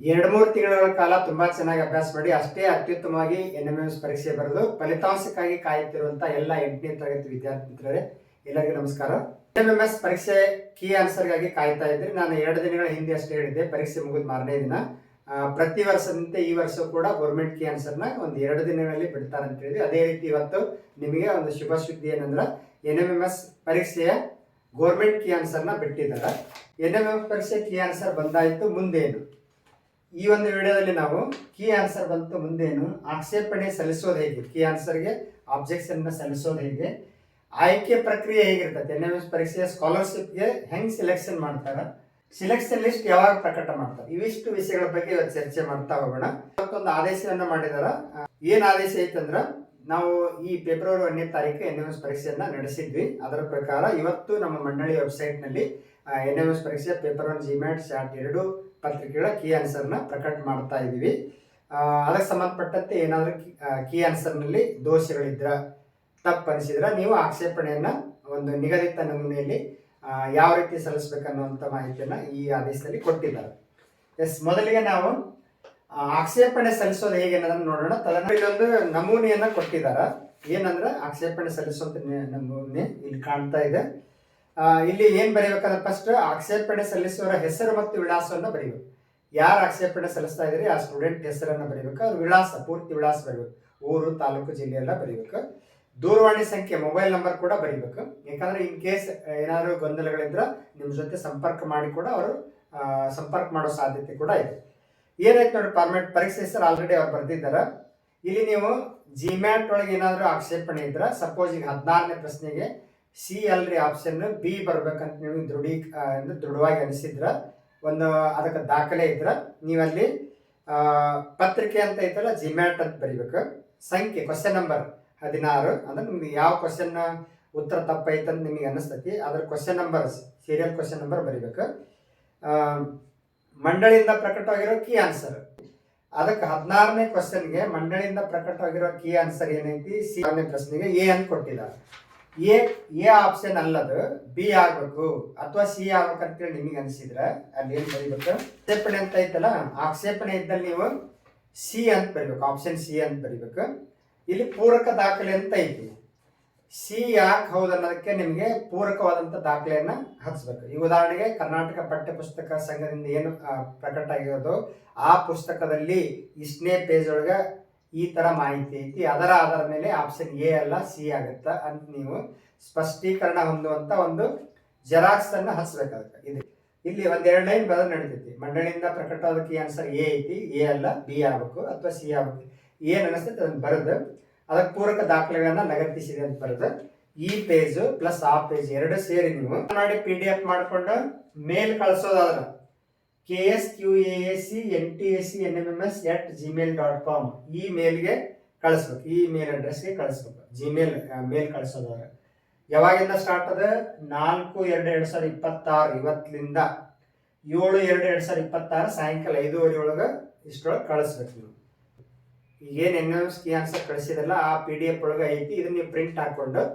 ಎರಡು ಮೂರು ತಿಂಗಳ ಕಾಲ ತುಂಬಾ ಚೆನ್ನಾಗಿ ಅಭ್ಯಾಸ ಮಾಡಿ ಅಷ್ಟೇ ಅತ್ಯುತ್ತಮವಾಗಿ ಎನ್ ಎಂ ಎಸ್ ಪರೀಕ್ಷೆ ಬರೆದು ಫಲಿತಾಂಶಕ್ಕಾಗಿ ಕಾಯುತ್ತಿರುವಂತಹ ಎಲ್ಲ ಎಂಟನೇ ತರಗತಿ ವಿದ್ಯಾರ್ಥಿ ಮಿತ್ರರೇ ಎಲ್ಲರಿಗೂ ನಮಸ್ಕಾರ. ಎನ್ ಎಂ ಎಸ್ ಪರೀಕ್ಷೆ ಕೀ ಆನ್ಸರ್ಗಾಗಿ ಕಾಯ್ತಾ ಇದ್ರಿ. ನಾನು ಎರಡು ದಿನಗಳ ಹಿಂದೆ ಅಷ್ಟೇ ಹೇಳಿದ್ದೆ, ಪರೀಕ್ಷೆ ಮುಗಿದ ಮಾರನೇ ದಿನ. ಪ್ರತಿ ವರ್ಷದಂತೆ ಈ ವರ್ಷ ಕೂಡ ಗೌರ್ಮೆಂಟ್ ಕೀ ಆನ್ಸರ್ನ ಒಂದು ಎರಡು ದಿನಗಳಲ್ಲಿ ಬಿಡ್ತಾರೆ ಅಂತ ಹೇಳಿದ್ವಿ. ಅದೇ ರೀತಿ ಇವತ್ತು ನಿಮಗೆ ಒಂದು ಶುಭ ಸುದ್ದಿ ಏನಂದ್ರೆ, ಎನ್ ಎಂ ಎಸ್ ಪರೀಕ್ಷೆಯ ಗೌರ್ಮೆಂಟ್ ಕೀ ಆನ್ಸರ್ನ ಬಿಟ್ಟಿದ್ದಾರೆ. ಎನ್ ಎಂ ಎಂ ಪರೀಕ್ಷೆ ಕೀ ಆನ್ಸರ್ ಬಂದಾಯಿತು, ಮುಂದೇನು? ಈ ಒಂದು ವಿಡಿಯೋದಲ್ಲಿ ನಾವು ಕೀ ಆನ್ಸರ್ ಬಂತು ಮುಂದೇನು ಆಕ್ಷೇಪಣೆ ಸಲ್ಲಿಸೋದು ಹೇಗೆ? ಕೀ ಆನ್ಸರ್ಗೆ ಆಬ್ಜೆಕ್ಷನ್ ಸಲ್ಲಿಸೋದು ಹೇಗೆ? ಆಯ್ಕೆ ಪ್ರಕ್ರಿಯೆ ಹೇಗಿರ್ತದೆ? ಎನ್ ಎಂ ಎಸ್ ಪರೀಕ್ಷೆಯ ಸ್ಕಾಲರ್ಶಿಪ್ಗೆ ಹೆಂಗ್ ಸೆಲೆಕ್ಷನ್ ಮಾಡ್ತಾರ? ಸಿಲೆಕ್ಷನ್ ಲಿಸ್ಟ್ ಯಾವಾಗ ಪ್ರಕಟ ಮಾಡ್ತಾರೆ? ಇವಿಷ್ಟು ವಿಷಯಗಳ ಬಗ್ಗೆ ಇವತ್ತು ಚರ್ಚೆ ಮಾಡ್ತಾ ಹೋಗೋಣ. ಇವತ್ತೊಂದು ಆದೇಶವನ್ನ ಮಾಡಿದಾರ. ಏನು ಆದೇಶ ಐತಂದ್ರ, ನಾವು ಈ ಫೆಬ್ರವರಿ ಒಂದನೇ ತಾರೀಕು ಎನ್ ಎಂ ಎಸ್ ಪರೀಕ್ಷೆಯನ್ನ ನಡೆಸಿದ್ವಿ. ಅದರ ಪ್ರಕಾರ ಇವತ್ತು ನಮ್ಮ ಮಂಡಳಿ ವೆಬ್ಸೈಟ್ನಲ್ಲಿ ಎನ್ ಎಂ ಎಸ್ ಪರೀಕ್ಷೆ ಪೇಪರ್ ಒನ್ ಜಿಮ್ಯಾಟ್ ಶಾಟ್ ಎರಡು ಪತ್ರಿಕೆಗಳ ಕೀ ಆನ್ಸರ್ನ ಪ್ರಕಟ ಮಾಡ್ತಾ ಇದ್ದೀವಿ ಅದಕ್ಕೆ ಸಂಬಂಧಪಟ್ಟಂತೆ ಏನಾದರೂ ಕೀ ಆನ್ಸರ್ನಲ್ಲಿ ದೋಷಗಳಿದ್ರ ತಪ್ಪು ಅನಿಸಿದ್ರೆ ನೀವು ಆಕ್ಷೇಪಣೆಯನ್ನು ಒಂದು ನಿಗದಿತ ನಮೂನೆಯಲ್ಲಿ ಯಾವ ರೀತಿ ಸಲ್ಲಿಸಬೇಕನ್ನುವಂಥ ಮಾಹಿತಿಯನ್ನು ಈ ಆದೇಶದಲ್ಲಿ ಕೊಟ್ಟಿದ್ದಾರೆ. ಎಸ್, ಮೊದಲಿಗೆ ನಾವು ಆಕ್ಷೇಪಣೆ ಸಲ್ಲಿಸೋದು ಹೇಗೆ ಅನ್ನೋದನ್ನ ನೋಡೋಣ. ತದನಂತರ ಇಲ್ಲೊಂದು ನಮೂನೆಯನ್ನ ಕೊಟ್ಟಿದ್ದಾರೆ. ಏನಂದ್ರೆ ಆಕ್ಷೇಪಣೆ ಸಲ್ಲಿಸುವಂತ ನೆ- ನಮೂನೆ ಇಲ್ಲಿ ಕಾಣ್ತಾ ಇದೆ. ಇಲ್ಲಿ ಏನ್ ಬರೀಬೇಕಂದ್ರೆ ಫಸ್ಟ್ ಆಕ್ಷೇಪಣೆ ಸಲ್ಲಿಸುವವರ ಹೆಸರು ಮತ್ತು ವಿಳಾಸವನ್ನು ಬರೀಬೇಕು. ಯಾರು ಆಕ್ಷೇಪಣೆ ಸಲ್ಲಿಸ್ತಾ ಇದ್ರಿ ಆ ಸ್ಟೂಡೆಂಟ್ ಹೆಸರನ್ನು ಬರೀಬೇಕು. ಅವ್ರ ವಿಳಾಸ, ಪೂರ್ತಿ ವಿಳಾಸ ಬರೀಬೇಕು. ಊರು, ತಾಲೂಕು, ಜಿಲ್ಲೆ ಎಲ್ಲ ಬರೀಬೇಕು. ದೂರವಾಣಿ ಸಂಖ್ಯೆ ಮೊಬೈಲ್ ನಂಬರ್ ಕೂಡ ಬರೀಬೇಕು. ಯಾಕಂದ್ರೆ ಇನ್ ಕೇಸ್ ಏನಾದ್ರು ಗೊಂದಲಗಳಿದ್ರೆ ನಿಮ್ಮ ಜೊತೆ ಸಂಪರ್ಕ ಮಾಡಿ ಕೂಡ ಅವರು ಸಂಪರ್ಕ ಮಾಡೋ ಸಾಧ್ಯತೆ ಕೂಡ ಇದೆ. ಏನಾಯ್ತು ನೋಡಿ ಫಾರ್ಮೆಟ್ ಪರೀಕ್ಷೆ ಹೆಸರು ಆಲ್ರೆಡಿ ಅವ್ರು ಬರ್ದಿದ್ದಾರೆ. ಇಲ್ಲಿ ನೀವು ಜಿಮ್ಯಾಟ್ ಒಳಗೆ ಏನಾದರೂ ಆಕ್ಷೇಪಣೆ ಇದ್ರೆ ಸಪೋಸ್ ಈಗ ಹದಿನಾರನೇ ಪ್ರಶ್ನೆಗೆ ಸಿ ಅಲ್ರಿ ಆಪ್ಷನ್ ಬಿ ಬರ್ಬೇಕಂತ ನೀವು ದೃಢೀ ದೃಢವಾಗಿ ಅನಿಸಿದ್ರ, ಒಂದು, ಅದಕ್ಕೆ ದಾಖಲೆ ಇದ್ರ, ನೀವಲ್ಲಿ ಪತ್ರಿಕೆ ಅಂತ ಐತಲ್ಲ ಜಿಮ್ಯಾಟ್ ಅಂತ ಬರಿಬೇಕು. ಸಂಖ್ಯೆ ಕ್ವಶನ್ ನಂಬರ್ ಹದಿನಾರು, ಅಂದ್ರೆ ನಿಮ್ಗೆ ಯಾವ ಕ್ವಶನ್ ಉತ್ತರ ತಪ್ಪೈತೆ ಅಂತ ನಿಮಗೆ ಅನಿಸ್ತತಿ, ಅದ್ರ question number serial question number ಬರಿಬೇಕು. ಮಂಡಳಿಯಿಂದ ಪ್ರಕಟವಾಗಿರೋ ಕೀ ಆನ್ಸರ್ ಅದಕ್ಕೆ ಹದಿನಾರನೇ ಕ್ವಶನ್ಗೆ ಮಂಡಳಿಯಿಂದ ಪ್ರಕಟವಾಗಿರೋ ಕೀ ಆನ್ಸರ್ ಏನೈತಿ? ಸಿ ಪ್ರಶ್ನೆಗೆ ಎ ಅಂತ ಕೊಟ್ಟಿದ್ದಾರೆ. ಎ ಎ ಆಪ್ಷನ್ ಅಲ್ಲದು ಬಿ ಆಗ್ಬೇಕು, ಅಥವಾ ಸಿ ಆಗ್ಬೇಕಂತೇಳಿ ನಿಮಗೆ ಅನಿಸಿದ್ರೆ ಏನ್ ಬರಿಬೇಕು? ಆಕ್ಷೇಪಣೆ ಅಂತ ಐತಲ್ಲ, ಆಕ್ಷೇಪಣೆ ಇದ್ದಲ್ಲಿ ನೀವು ಸಿ ಅಂತ ಬರಿಬೇಕು ಆಪ್ಷನ್ ಸಿ ಅಂತ ಬರಿಬೇಕು. ಇಲ್ಲಿ ಪೂರಕ ದಾಖಲೆ ಅಂತ ಐತಿ. ಸಿ ಯಾಕೆ ಹೌದು ಅನ್ನೋದಕ್ಕೆ ನಿಮಗೆ ಪೂರಕವಾದಂಥ ದಾಖಲೆಯನ್ನು ಹಚ್ಚಬೇಕು ಈ ಉದಾಹರಣೆಗೆ ಕರ್ನಾಟಕ ಪಠ್ಯಪುಸ್ತಕ ಸಂಘದಿಂದ ಏನು ಪ್ರಕಟ ಆಗಿರೋದು ಆ ಪುಸ್ತಕದಲ್ಲಿ ಇಷ್ಟನೇ ಪೇಜ್ ಒಳಗೆ ಈ ತರ ಮಾಹಿತಿ ಐತಿ. ಅದರ ಆಧಾರದ ಮೇಲೆ ಆಪ್ಷನ್ ಎ ಅಲ್ಲ ಸಿ ಆಗುತ್ತೆ ಅಂತ ನೀವು ಸ್ಪಷ್ಟೀಕರಣ ಹೊಂದುವಂತ ಒಂದು ಜೆರಾಕ್ಸ್ ಅನ್ನ ಹಚ್ಬೇಕಾಗುತ್ತೆ. ಇದು ಇಲ್ಲಿ ಒಂದೆರಡು ಲೈನ್ ಬದಲು ನಡೀತೈತಿ. ಮಂಡಳಿಯಿಂದ ಪ್ರಕಟವಾದಕ್ಕೆ ಆನ್ಸರ್ ಎ ಐತಿ. ಎ ಅಲ್ಲ ಬಿ ಆಗಬೇಕು ಅಥವಾ ಸಿ ಆಗ್ಬೇಕು. ಏನು ಅನಿಸ್ತೈತೆ? ಅದನ್ನ ಬರೆದು ಅದಕ್ಕೆ ಪೂರಕ ದಾಖಲೆಗಳನ್ನು ಲಗತ್ತಿಸಿದೆ ಅಂತ ಬರೆದು ಈ ಪೇಜು ಪ್ಲಸ್ ಆ ಪೇಜ್ ಎರಡು ಸೇರಿ ನೀವು ಮಾಡಿ ಪಿ ಡಿ ಎಫ್ ಮಾಡ್ಕೊಂಡು mail ಕಳಿಸೋದಾದ್ರ K S Q A S C N T S C N M M S at Gmail dot com ಈ ಮೇಲ್ಗೆ ಕಳಿಸ್ಬೇಕು. ಈ ಮೇಲ್ ಅಡ್ರೆಸ್ಗೆ ಕಳಿಸ್ಬೇಕು. ಜಿಮೇಲ್ ಮೇಲ್ ಕಳಿಸೋದವ್ರೆ. ಯಾವಾಗಿಂದ ಸ್ಟಾರ್ಟ್ ಅದ? ನಾಲ್ಕು ಎರಡು ಎರಡು ಸಾವಿರದ ಇಪ್ಪತ್ತಾರು ಇವತ್ತಿನಿಂದ ಏಳು ಎರಡು ಎರಡು ಸಾವಿರದ ಇಪ್ಪತ್ತಾರು ಸಾಯಂಕಾಲ ಐದೂವರೆ ಒಳಗೆ ಇಷ್ಟರೊಳಗೆ ಕಳಿಸ್ಬೇಕು ನೀವು. ಏನು ಎನ್ ಎಸ್ ಕಿ ಆನ್ಸರ್ ಕಳಿಸಿದಲ್ಲ ಆ ಪಿ ಡಿ ಎಫ್ ಒಳಗೆ ಐತಿ. ಇದನ್ನ ನೀವು ಪ್ರಿಂಟ್ ಹಾಕೊಂಡು ಆ,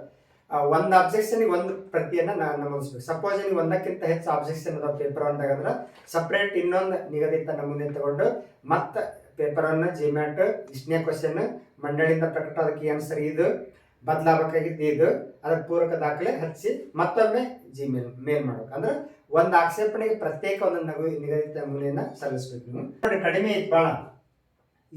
ಒಂದು ಅಬ್ಜೆಕ್ಷನ್ ಒಂದು ಪ್ರತಿಯನ್ನ ನಾನು ನಮೂದಿಸ್ಬೇಕು ಸಪೋಸ್ ನೀವು ಒಂದಕ್ಕಿಂತ ಹೆಚ್ಚು ಅಬ್ಜೆಕ್ಷನ್ ಅದಾವ ಪೇಪರ್ ಅಂದಾಗಂದ್ರೆ ಸಪ್ರೇಟ್ ಇನ್ನೊಂದು ನಿಗದಿತ ನಮೂನೆ ತಗೊಂಡು ಮತ್ತೆ ಅನ್ನ ಜಿಮ್ಯಾಟ್ ಇಷ್ಟನೇ ಕ್ವಶನ್ ಮಂಡಳಿಯಿಂದ ಪ್ರಕಟ ಅದಕ್ಕೆ ಆನ್ಸರ್ ಇದು, ಬದಲಾಗಬೇಕಾಗಿದ್ದು ಇದು, ಅದಕ್ಕೆ ಪೂರಕ ದಾಖಲೆ ಹಚ್ಚಿ ಮತ್ತೊಮ್ಮೆ ಜಿಮೇಲ್ ಮೇಲ್ ಮಾಡ್ಬೇಕು. ಅಂದ್ರೆ ಒಂದು ಆಕ್ಷೇಪಣೆಗೆ ಪ್ರತ್ಯೇಕ ಒಂದೊಂದು ನಗು ನಿಗದಿತ ನಮೂನೆಯನ್ನ ಸಲ್ಲಿಸ್ಬೇಕು ನೀವು. ಕಡಿಮೆ ಇತ್ತು ಭಾಳ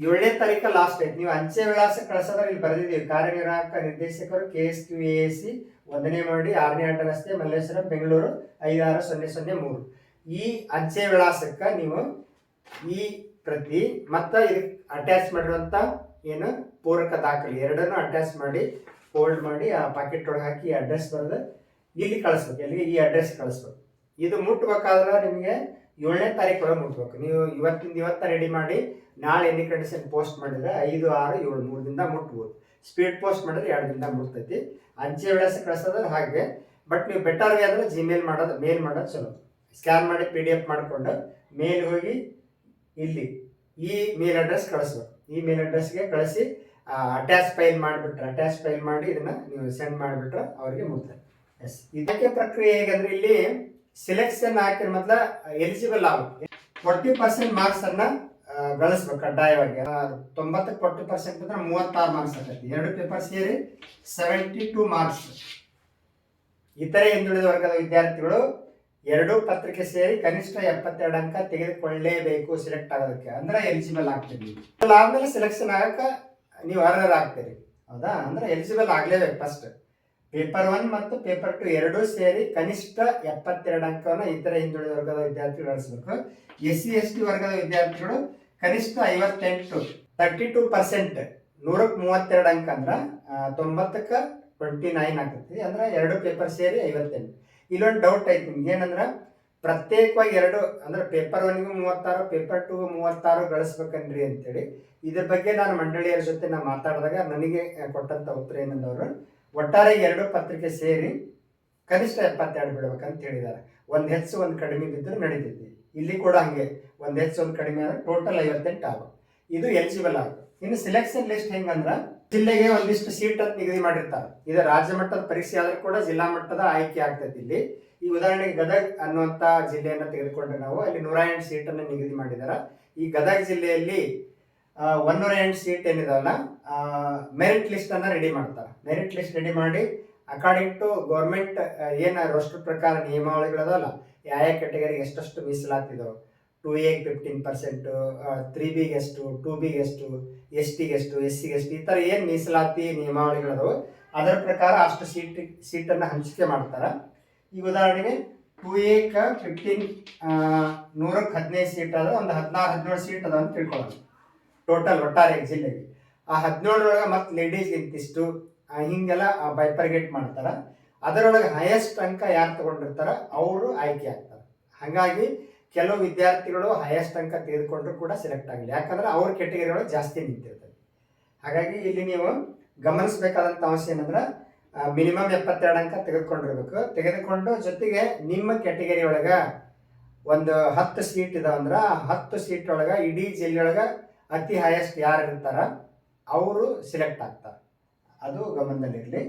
ಏಳನೇ ತಾರೀಕು ಲಾಸ್ಟ್ ಡೇಟ್ ನೀವು ಅಂಚೆ ವಿಳಾಸ ಕಳಿಸೋದ್ರೆ ಇಲ್ಲಿ ಬರೆದಿದ್ದೀವಿ. ಕಾರ್ಯನಿರ್ವಾಹಕ ನಿರ್ದೇಶಕರು K S Q A C ಒಂದನೇ ಮಾಡಿ ಆರನೇ ಆಟ ರಸ್ತೆ, ಮಲ್ಲೇಶ್ವರ, ಬೆಂಗಳೂರು, ಐದಾರು ಸೊನ್ನೆ ಸೊನ್ನೆ ಮೂರು. ಈ ಅಂಚೆ ವಿಳಾಸಕ್ಕೆ ನೀವು ಈ ಪ್ರತಿ ಮತ್ತು ಇದಕ್ಕೆ ಅಟ್ಯಾಚ್ ಮಾಡಿರುವಂಥ ಏನು ಪೂರಕ ದಾಖಲೆ ಎರಡನ್ನೂ ಅಟ್ಯಾಚ್ ಮಾಡಿ ಫೋಲ್ಡ್ ಮಾಡಿ, ಆ ಪಾಕೆಟ್ ಒಳಗೆ ಹಾಕಿ ಅಡ್ರೆಸ್ ಬರೆದು ಇಲ್ಲಿ ಕಳಿಸ್ಬೇಕು. ಎಲ್ಲಿಗೆ? ಈ ಅಡ್ರೆಸ್ ಕಳಿಸ್ಬೇಕು. ಇದು ಮುಟ್ಬೇಕಾದ್ರೆ ನಿಮಗೆ ಏಳನೇ ತಾರೀಕು ಒಳಗೆ ಮುಟ್ಬೇಕು ನೀವು ಇವತ್ತಿಂದ ಇವತ್ತ ರೆಡಿ ಮಾಡಿ ನಾಳೆ ಎನಿ ಕಂಡೀಷನ್ ಪೋಸ್ಟ್ ಮಾಡಿದ್ರೆ ಐದು, ಆರು, ಏಳು, ಮೂರು ದಿನ ಮುಟ್ಬೋದು. ಸ್ಪೀಡ್ ಪೋಸ್ಟ್ ಮಾಡಿದ್ರೆ ಎರಡು ದಿನ ಮುಟ್ತೈತಿ. ಅಂಚೆ ವಿಳಾಸ ಕಳಿಸೋದ್ರೆ ಹಾಗೆ. ಬಟ್ ನೀವು ಬೆಟರ್ ಅಂದ್ರೆ ಜಿಮೇಲ್ ಮಾಡೋದು ಮೇಲ್ ಮಾಡೋದು ಚಲೋ. ಸ್ಕ್ಯಾನ್ ಮಾಡಿ ಪಿ ಡಿ ಎಫ್ ಮಾಡಿಕೊಂಡು ಮೇಲ್ ಹೋಗಿ ಇಲ್ಲಿ ಈ ಮೇಲ್ ಅಡ್ರೆಸ್ ಕಳಿಸ್ಬೇಕು. ಈ ಮೇಲ್ ಅಡ್ರೆಸ್ಗೆ ಕಳಿಸಿ ಅಟ್ಯಾಚ್ ಫೈಲ್ ಮಾಡಿಬಿಟ್ರೆ ಅಟ್ಯಾಚ್ ಫೈಲ್ ಮಾಡಿ ಇದನ್ನು ನೀವು ಸೆಂಡ್ ಮಾಡಿಬಿಟ್ರೆ ಅವರಿಗೆ ಮುಟ್ತಾರೆ ಎಸ್ ಇದಕ್ಕೆ ಪ್ರಕ್ರಿಯೆ ಹೇಗಂದ್ರೆ ಇಲ್ಲಿ ಸೆಲೆಕ್ಷನ್ ಹಾಕಿದ ಮೊದಲ ಎಲಿಜಿಬಲ್ ಆಗುತ್ತೆ. ಫೋರ್ಟಿ ಪರ್ಸೆಂಟ್ ಮಾರ್ಕ್ಸ್ ಅನ್ನ ಗಳಿಸ್ಬೇಕು ಕಡ್ಡಾಯವಾಗಿ. ತೊಂಬತ್ತಕ್ಕೆ ಫೋರ್ಟಿ ಪರ್ಸೆಂಟ್ ಅಂದ್ರೆ ಮೂವತ್ತಾರು ಮಾರ್ಕ್ಸ್ ಆಗತ್ತೆ. ಎರಡು ಪೇಪರ್ ಸೇರಿ ಸೆವೆಂಟಿ ಟೂ ಮಾರ್ಕ್ಸ್ ಇತರೆ ಹಿಂದುಳಿದ ವರ್ಗದ ವಿದ್ಯಾರ್ಥಿಗಳು ಎರಡೂ ಪತ್ರಿಕೆ ಸೇರಿ ಕನಿಷ್ಠ ಎಪ್ಪತ್ತೆರಡು ಅಂಕ ತೆಗೆದುಕೊಳ್ಳಲೇಬೇಕು ಸೆಲೆಕ್ಟ್ ಆಗೋದಕ್ಕೆ. ಅಂದ್ರೆ ಎಲಿಜಿಬಲ್ ಆಗ್ತೀರಿ ಆದ್ಮೇಲೆ ಸೆಲೆಕ್ಷನ್ ಆಗಕ್ಕ ನೀವು ಅರ್ಹರಾಗ್ತೀರಿ. ಹೌದಾ? ಅಂದ್ರೆ ಎಲಿಜಿಬಲ್ ಆಗ್ಲೇಬೇಕು ಫಸ್ಟ್ ಪೇಪರ್ ಒನ್ ಮತ್ತು ಪೇಪರ್ ಟು ಎರಡೂ ಸೇರಿ ಕನಿಷ್ಠ ಎಪ್ಪತ್ತೆರಡು ಅಂಕವನ್ನು ಇತರ ಹಿಂದುಳಿದ ವರ್ಗದ ವಿದ್ಯಾರ್ಥಿಗಳು ಗಳಿಸಬೇಕು ಎಸ್ ಸಿ ಎಸ್ ಟಿ ವರ್ಗದ ವಿದ್ಯಾರ್ಥಿಗಳು ಕನಿಷ್ಠ ಐವತ್ತೆಂಟು ತರ್ಟಿ ಟು ಪರ್ಸೆಂಟ್ ನೂರಕ್ಕೆ ಮೂವತ್ತೆರಡು ಅಂಕ ಅಂದ್ರೆ ತೊಂಬತ್ತಕ್ಕೆ ಟ್ವೆಂಟಿ ನೈನ್ ಆಗ್ತೈತಿ. ಅಂದ್ರೆ ಎರಡು ಪೇಪರ್ ಸೇರಿ ಐವತ್ತೆಂಟು. ಇಲ್ಲೊಂದು ಡೌಟ್ ಐತಿ ನಿಮ್ಗೆ. ಏನಂದ್ರೆ, ಪ್ರತ್ಯೇಕವಾಗಿ ಎರಡು, ಅಂದ್ರೆ ಪೇಪರ್ ಒನ್ಗೂ ಮೂವತ್ತಾರು, ಪೇಪರ್ ಟು ಮೂವತ್ತಾರು ಗಳಿಸ್ಬೇಕನ್ರಿ ಅಂತೇಳಿ. ಇದ್ರ ಬಗ್ಗೆ ನಾನು ಮಂಡಳಿಯರ ಜೊತೆ ನಾನು ಮಾತಾಡಿದಾಗ ನನಗೆ ಕೊಟ್ಟಂತ ಉತ್ತರ ಏನಂದವರು ಒಟ್ಟಾರೆ ಎರಡು ಪತ್ರಿಕೆ ಸೇರಿ ಕನಿಷ್ಠ ಎಪ್ಪತ್ತೆರಡು ಬಿಡ್ಬೇಕಂತ ಹೇಳಿದ್ದಾರೆ. ಒಂದು ಹೆಚ್ಚು, ಒಂದು ಕಡಿಮೆ ಬಿದ್ದರೆ ನಡೀತೈತಿ. ಇಲ್ಲಿ ಕೂಡ ಹಂಗೆ. ಒಂದು ಹೆಚ್ಚು, ಒಂದು ಕಡಿಮೆ ಅಂದರೆ ಟೋಟಲ್ ಐವತ್ತೆಂಟು ಆಗ ಇದು ಎಲಿಜಿಬಲ್ ಆಗೋ ಇನ್ನು ಸಿಲೆಕ್ಷನ್ ಲಿಸ್ಟ್ ಹೆಂಗಂದ್ರೆ ಜಿಲ್ಲೆಗೆ ಒಂದಿಷ್ಟು ಸೀಟ್ ಅಂತ ನಿಗದಿ ಮಾಡಿರ್ತಾರೆ. ಇದು ರಾಜ್ಯ ಮಟ್ಟದ ಪರೀಕ್ಷೆ ಆದ್ರೂ ಕೂಡ ಜಿಲ್ಲಾ ಮಟ್ಟದ ಆಯ್ಕೆ ಆಗ್ತೈತಿ ಇಲ್ಲಿ. ಈ ಉದಾಹರಣೆಗೆ ಗದಗ್ ಅನ್ನುವಂತ ಜಿಲ್ಲೆಯನ್ನು ತೆಗೆದುಕೊಂಡ್ರೆ ನಾವು ಅಲ್ಲಿ ನೂರ ಎಂಟು ಸೀಟನ್ನು ನಿಗದಿ ಮಾಡಿದಾರ. ಈ ಗದಗ ಜಿಲ್ಲೆಯಲ್ಲಿ ಒಂದೂರ ಎಂಟು ಸೀಟ್ ಏನಿದಲ್ಲ ಮೆರಿಟ್ ಲಿಸ್ಟ್ ಅನ್ನ ರೆಡಿ ಮಾಡ್ತಾರೆ. ಮೆರಿಟ್ ಲಿಸ್ಟ್ ರೆಡಿ ಮಾಡಿ ಅಕಾರ್ಡಿಂಗ್ ಟು ಗೌರ್ಮೆಂಟ್ ಏನು ರೋಸ್ಟರ್ ಪ್ರಕಾರ ನಿಯಮಾವಳಿಗಳದಲ್ಲ ಯಾವ ಕೆಟಗರಿಗೆ ಎಷ್ಟೆಷ್ಟು ಮೀಸಲಾತಿದಾವೆ ಟು ಎಗೆ ಫಿಫ್ಟೀನ್ ಪರ್ಸೆಂಟು ತ್ರೀ ಬಿಗೆ ಎಷ್ಟು ಟೂ ಬಿಗೆ ಎಷ್ಟು ಎಸ್ ಟಿಗೆ ಎಷ್ಟು ಎಸ್ ಸಿಗೆ ಎಷ್ಟು, ಈ ಥರ ಏನು ಮೀಸಲಾತಿ ನಿಯಮಾವಳಿಗಳದವು, ಅದರ ಪ್ರಕಾರ ಅಷ್ಟು ಸೀಟ್ ಸೀಟನ್ನು ಹಂಚಿಕೆ ಮಾಡ್ತಾರೆ. ಈಗ ಉದಾಹರಣೆಗೆ ಟೂ ಕ ಫಿಫ್ಟೀನ್ ನೂರಕ್ಕೆ ಹದಿನೈದು ಸೀಟ್ ಅದ ಒಂದು ಹದಿನಾರು, ಹದಿನೇಳು ಸೀಟ್ ಅದ ಅಂತ ತಿಳ್ಕೊಳ್ಳೋಣ. ಟೋಟಲ್ ಒಟ್ಟಾರೆ ಜಿಲ್ಲೆಗೆ ಆ ಹದಿನೇಳರೊಳಗೆ ಮತ್ತೆ ಲೇಡೀಸ್ ಇಂತಿಷ್ಟು ಹಿಂಗೆಲ್ಲ ಬೈಪರ್ಗೇಟ್ ಮಾಡ್ತಾರೆ. ಅದರೊಳಗೆ ಹೈಯೆಸ್ಟ್ ಅಂಕ ಯಾರು ತಗೊಂಡಿರ್ತಾರ? ಅವರು ಆಯ್ಕೆ ಆಗ್ತಾರೆ. ಹಾಗಾಗಿ ಕೆಲವು ವಿದ್ಯಾರ್ಥಿಗಳು ಹೈಯೆಸ್ಟ್ ಅಂಕ ತೆಗೆದುಕೊಂಡ್ರು ಕೂಡ ಸೆಲೆಕ್ಟ್ ಆಗಲಿ ಯಾಕಂದ್ರೆ ಅವ್ರ ಕೆಟಗರಿ ಒಳಗೆ ಜಾಸ್ತಿ ನಿಂತಿರ್ತದೆ. ಹಾಗಾಗಿ ಇಲ್ಲಿ ನೀವು ಗಮನಿಸಬೇಕಾದಂಥ ಅಂಶ ಏನಂದ್ರೆ ಮಿನಿಮಮ್ ಎಪ್ಪತ್ತೆರಡು ಅಂಕ ತೆಗೆದುಕೊಂಡಿರ್ಬೇಕು. ತೆಗೆದುಕೊಂಡು ಜೊತೆಗೆ ನಿಮ್ಮ ಕೆಟಗರಿ ಒಳಗ ಒಂದು ಹತ್ತು ಸೀಟ್ ಇದಾವಂದ್ರ ಹತ್ತು ಸೀಟ್ ಒಳಗ ಇಡೀ ಜಿಲ್ಲೆಯೊಳಗ ಅತಿ ಹೈಯೆಸ್ಟ್ ಯಾರು ಇರ್ತಾರ ಅವರು ಸಿಲೆಕ್ಟ್ ಆಗ್ತಾರೆ. ಅದು ಗಮನದಲ್ಲಿರಲಿ.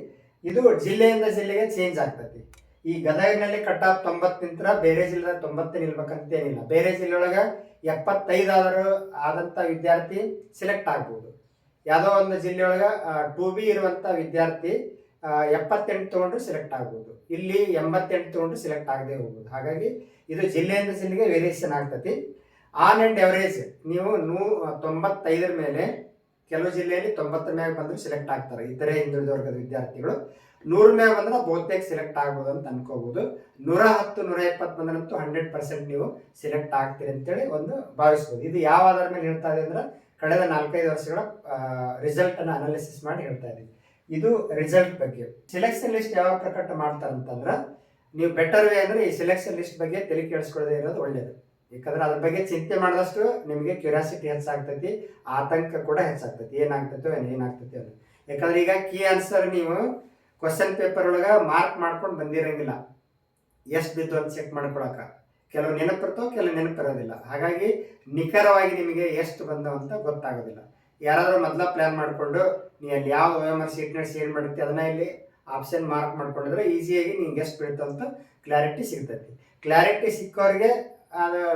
ಇದು ಜಿಲ್ಲೆಯಿಂದ ಜಿಲ್ಲೆಗೆ ಚೇಂಜ್ ಆಗ್ತತಿ. ಈ ಗದಗಿನಲ್ಲಿ ಕಟ್ ಆಫ್ ನಿಂತರ ಬೇರೆ ಜಿಲ್ಲೆ ತೊಂಬತ್ತು ನಿಲ್ಬೇಕಂತ ಏನಿಲ್ಲ. ಬೇರೆ ಜಿಲ್ಲೆಯೊಳಗೆ ಎಪ್ಪತ್ತೈದಾದರೂ ಆದಂಥ ವಿದ್ಯಾರ್ಥಿ ಸೆಲೆಕ್ಟ್ ಆಗ್ಬೋದು. ಯಾವುದೋ ಒಂದು ಜಿಲ್ಲೆಯೊಳಗೆ ಟು ಬಿ ಇರುವಂಥ ವಿದ್ಯಾರ್ಥಿ ಎಪ್ಪತ್ತೆಂಟು ತೊಗೊಂಡ್ರು ಸೆಲೆಕ್ಟ್ ಆಗ್ಬೋದು. ಇಲ್ಲಿ ಎಂಬತ್ತೆಂಟು ತೊಗೊಂಡ್ರು ಸೆಲೆಕ್ಟ್ ಆಗದೆ ಹೋಗ್ಬೋದು. ಹಾಗಾಗಿ ಇದು ಜಿಲ್ಲೆಯಿಂದ ಜಿಲ್ಲೆಗೆ ವೇರಿಯೇಷನ್ ಆಗ್ತತಿ. ಆನ್ ಅಂಡ್ ಎವರೇಜ್ ನೀವು ನೂ, ತೊಂಬತ್ತೈದರ ಮೇಲೆ ಕೆಲವು ಜಿಲ್ಲೆಯಲ್ಲಿ ತೊಂಬತ್ತರ ಮ್ಯಾಗ ಬಂದ್ರೆ ಸೆಲೆಕ್ಟ್ ಆಗ್ತಾರೆ. ಇತರೆ ಹಿಂದುಳಿದ ವರ್ಗದ ವಿದ್ಯಾರ್ಥಿಗಳು ನೂರ ಮ್ಯಾಗ ಬಂದ್ರೆ ಬಹುತೇಕ ಸೆಲೆಕ್ಟ್ ಆಗ್ಬೋದು ಅಂತ ಅನ್ಕೋಬಹುದು ನೂರ ಹತ್ತು, ನೂರ ಇಪ್ಪತ್ತು ಬಂದ್ರಂತೂ ಹಂಡ್ರೆಡ್ ಪರ್ಸೆಂಟ್ ನೀವು ಸೆಲೆಕ್ಟ್ ಆಗ್ತೀರಿ ಅಂತೇಳಿ ಒಂದು ಭಾವಿಸ್ಬೋದು. ಇದು ಯಾವ ಆಧಾರ ಮೇಲೆ ಹೇಳ್ತಾ ಇದೆ ಅಂದ್ರೆ ಕಳೆದ ನಾಲ್ಕೈದು ವರ್ಷಗಳ ರಿಸಲ್ಟ್ ಅನ್ನ ಅನಾಲಿಸಿಸ್ ಮಾಡಿ ಹೇಳ್ತಾ ಇದ್ದೀವಿ ಇದು ರಿಸಲ್ಟ್ ಬಗ್ಗೆ. ಸೆಲೆಕ್ಷನ್ ಲಿಸ್ಟ್ ಯಾವಾಗ ಪ್ರಕಟ ಮಾಡ್ತಾರಂತಂದ್ರ ನೀವು ಬೆಟರ್ ವೇ ಅಂದ್ರೆ ಈ ಸೆಲೆಕ್ಷನ್ ಲಿಸ್ಟ್ ಬಗ್ಗೆ ತಲೆ ಕೇಳಿಸ್ಕೊಳ್ಳದೆ ಇರೋದು ಒಳ್ಳೇದು. ಯಾಕಂದ್ರೆ ಅದ್ರ ಬಗ್ಗೆ ಚಿಂತೆ ಮಾಡಿದಷ್ಟು ನಿಮಗೆ ಕ್ಯೂರಿಯಾಸಿಟಿ ಹೆಚ್ಚಾಗ್ತೈತಿ ಆತಂಕ ಕೂಡ ಹೆಚ್ಚಾಗ್ತೈತಿ ಏನಾಗ್ತೈತೋ ಏನು ಏನಾಗ್ತೈತಿ ಅದು. ಯಾಕಂದ್ರೆ ಈಗ ಕೀ ಆನ್ಸರ್ ನೀವು ಕ್ವಶನ್ ಪೇಪರ್ ಒಳಗೆ ಮಾರ್ಕ್ ಮಾಡ್ಕೊಂಡು ಬಂದಿರಂಗಿಲ್ಲ. ಎಷ್ಟು ಬಿದ್ದು ಅಂತ ಚೆಕ್ ಮಾಡ್ಕೊಳಕ. ಕೆಲವು ನೆನಪಿರ್ತಾವ, ಕೆಲವು ನೆನಪಿರೋದಿಲ್ಲ. ಹಾಗಾಗಿ ನಿಖರವಾಗಿ ನಿಮಗೆ ಎಷ್ಟು ಬಂದವು ಅಂತ ಗೊತ್ತಾಗೋದಿಲ್ಲ. ಯಾರಾದರೂ ಮೊದಲ ಪ್ಲಾನ್ ಮಾಡಿಕೊಂಡು ನೀ ಅಲ್ಲಿ ಯಾವ ಒ ಎಂ ಆರ್ ಸೀಟ್ನಲ್ಲಿ ಸೇರ್ ಮಾಡಿರ್ತಿ ಅದನ್ನ ಇಲ್ಲಿ ಆಪ್ಷನ್ ಮಾರ್ಕ್ ಮಾಡ್ಕೊಂಡಿದ್ರೆ ಈಸಿಯಾಗಿ ನಿಂಗೆ ಎಷ್ಟು ಬೀಳ್ತಾವ ಅಂತ ಕ್ಲಾರಿಟಿ ಸಿಗ್ತೈತಿ. ಕ್ಲಾರಿಟಿ ಸಿಕ್ಕೋರಿಗೆ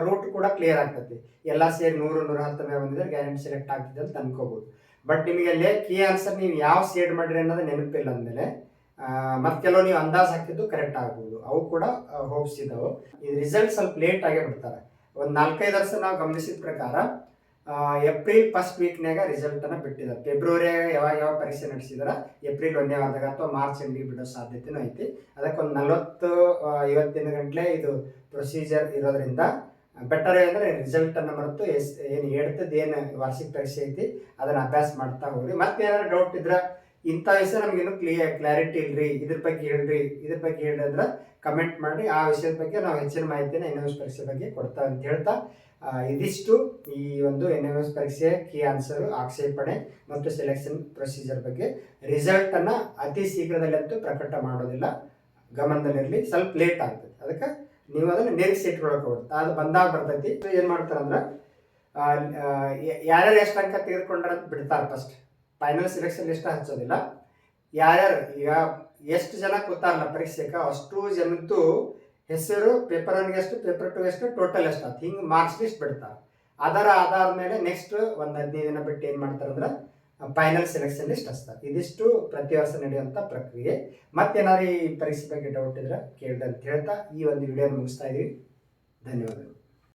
ರೂಟ್ ಕೂಡ ಕ್ಲಿಯರ್ ಆಗ್ತೈತಿ ಎಲ್ಲ ಸೇರಿ ನೂರು, ನೂರ ಹತ್ತು ಮೇಲೆ ಬಂದಿದ್ರೆ ಗ್ಯಾರಂಟಿ ಸೆಲೆಕ್ಟ್ ಆಗ್ತದೆ ಅಂತ ಅನ್ಕೋಬಹುದು ಬಟ್ ನಿಮಗೆ ಅಲ್ಲಿ ಕೀ ಆನ್ಸರ್ ನೀವು ಯಾವ ಸೇಡ್ ಮಾಡಿರಿ ಅನ್ನೋದು ನೆನಪಿಲ್ಲ ಅಂದಮೇಲೆ ಮತ್ತೆ ಕೆಲವು ನೀವು ಅಂದಾಜು ಹಾಕಿದ್ದು ಕರೆಕ್ಟ್ ಆಗ್ಬೋದು. ಅವು ಕೂಡ ಹೋಪ್ಸ್ ಇದಾವೆ ಈ ರಿಸಲ್ಟ್ ಸ್ವಲ್ಪ ಲೇಟ್ ಆಗೇ ಬಿಡ್ತಾರೆ. ಒಂದು ನಾಲ್ಕೈದು ವರ್ಷ ನಾವು ಗಮನಿಸಿದ ಪ್ರಕಾರ ಏಪ್ರಿಲ್ ಫಸ್ಟ್ ವೀಕ್ನಾಗ ರಿಸಲ್ಟ್ ಅನ್ನ ಬಿಟ್ಟಿದ್ದಾರೆ ಫೆಬ್ರವರಿ ಯಾವಾಗ ಯಾವ ಪರೀಕ್ಷೆ ನಡೆಸಿದಾರ? ಏಪ್ರಿಲ್ ಒಂದನೇ ವಾರದಾಗ ಅಥವಾ ಮಾರ್ಚ್ ಎಂಡಿಗೆ ಬಿಡೋ ಸಾಧ್ಯತೆನೂ ಐತಿ. ಅದಕ್ಕೆ ಒಂದು ನಲವತ್ತು ಐವತ್ತಿನ ಗಂಟಲೆ ಇದು ಪ್ರೊಸೀಜರ್ ಇರೋದ್ರಿಂದ ಬೆಟರ್ ಅಂದರೆ ರಿಸಲ್ಟ್ ಅನ್ನ ಮರೆತು ಎಸ್, ಏನು ಹೇಳ್ತದ್ದು ಏನು ವಾರ್ಷಿಕ ಪರೀಕ್ಷೆ ಐತಿ, ಅದನ್ನ ಅಭ್ಯಾಸ ಮಾಡ್ತಾ ಹೋಗ್ರಿ. ಮತ್ತೆ ಏನಾದ್ರು ಡೌಟ್ ಇದ್ರ, ಇಂಥ ವಿಷಯ ನಮ್ಗೇನು ಕ್ಲಿಯರ್ ಕ್ಲಾರಿಟಿ ಇಲ್ರಿ, ಇದ್ರ ಬಗ್ಗೆ ಹೇಳ್ರಿ, ಇದ್ರ ಬಗ್ಗೆ ಹೇಳಿದ್ರೆ ಕಮೆಂಟ್ ಮಾಡಿ ಆ ವಿಷಯದ ಬಗ್ಗೆ ನಾವು ಹೆಚ್ಚಿನ ಮಾಹಿತಿನ ಇನ್ನೊಂದು ಪರೀಕ್ಷೆ ಬಗ್ಗೆ ಕೊಡ್ತಾ ಅಂತ ಹೇಳ್ತಾ ಇದಿಷ್ಟು ಈ ಒಂದು ಎನ್ ಎಂ ಎಸ್ ಪರೀಕ್ಷೆ ಕೀ ಆನ್ಸರ್ ಆಕ್ಷೇಪಣೆ ಮತ್ತು ಸೆಲೆಕ್ಷನ್ ಪ್ರೊಸೀಜರ್ ಬಗ್ಗೆ ರಿಸಲ್ಟ್ ಅನ್ನ ಅತಿ ಶೀಘ್ರದಲ್ಲಂತೂ ಪ್ರಕಟ ಮಾಡೋದಿಲ್ಲ. ಗಮನದಲ್ಲಿರಲಿ, ಸ್ವಲ್ಪ ಲೇಟ್ ಆಗ್ತದೆ. ಅದಕ್ಕೆ ನೀವು ಅದನ್ನ ನಿರೀಕ್ಷೆ ಇಟ್ಕೊಳಕ್ ಅದು ಬಂದಾಗ ಬರ್ತೈತಿ. ಏನು ಮಾಡ್ತಾರಂದ್ರೆ ಯಾರ್ಯಾರು ಎಷ್ಟು ಅಂಕ ತೆಗೆದುಕೊಂಡ್ರ ಅಂತ ಬಿಡ್ತಾರೆ ಫಸ್ಟ್ ಫೈನಲ್ ಸೆಲೆಕ್ಷನ್ ಲಿಸ್ಟ್ ಹಚ್ಚೋದಿಲ್ಲ. ಯಾರ್ಯಾರು, ಈಗ ಎಷ್ಟು ಜನ ಕೂತಾರಲ್ಲ ಪರೀಕ್ಷೆಗೆ, ಅಷ್ಟು ಜನದ್ದು ಹೆಸರು ಪೇಪರ್ ಒನ್ಗೆ ಎಷ್ಟು ಪೇಪರ್ ಟು ಎಷ್ಟು ಟೋಟಲ್ ಎಷ್ಟು ಆಯ್ತು ಹಿಂಗೆ ಮಾರ್ಕ್ಸ್ ಲಿಸ್ಟ್ ಬಿಡ್ತಾರೆ. ಅದರ ಆಧಾರದ ಮೇಲೆ ನೆಕ್ಸ್ಟ್ ಒಂದು ಹದಿನೈದು ದಿನ ಬಿಟ್ಟು ಏನು ಮಾಡ್ತಾರೆ ಅಂದ್ರೆ ಫೈನಲ್ ಸೆಲೆಕ್ಷನ್ ಲಿಸ್ಟ್ ಹಚ್ತಾರೆ. ಇದಿಷ್ಟು ಪ್ರತಿ ವರ್ಷ ನಡೆಯುವಂಥ ಪ್ರಕ್ರಿಯೆ. ಮತ್ತೇನಾದ್ರು ಈ ಪರೀಕ್ಷೆ ಬಗ್ಗೆ ಡೌಟ್ ಇದ್ರೆ ಕೇಳಿದೆ ಅಂತ ಹೇಳ್ತಾ ಈ ಒಂದು ವಿಡಿಯೋ ಮುಗಿಸ್ತಾ ಇದೀವಿ. ಧನ್ಯವಾದಗಳು.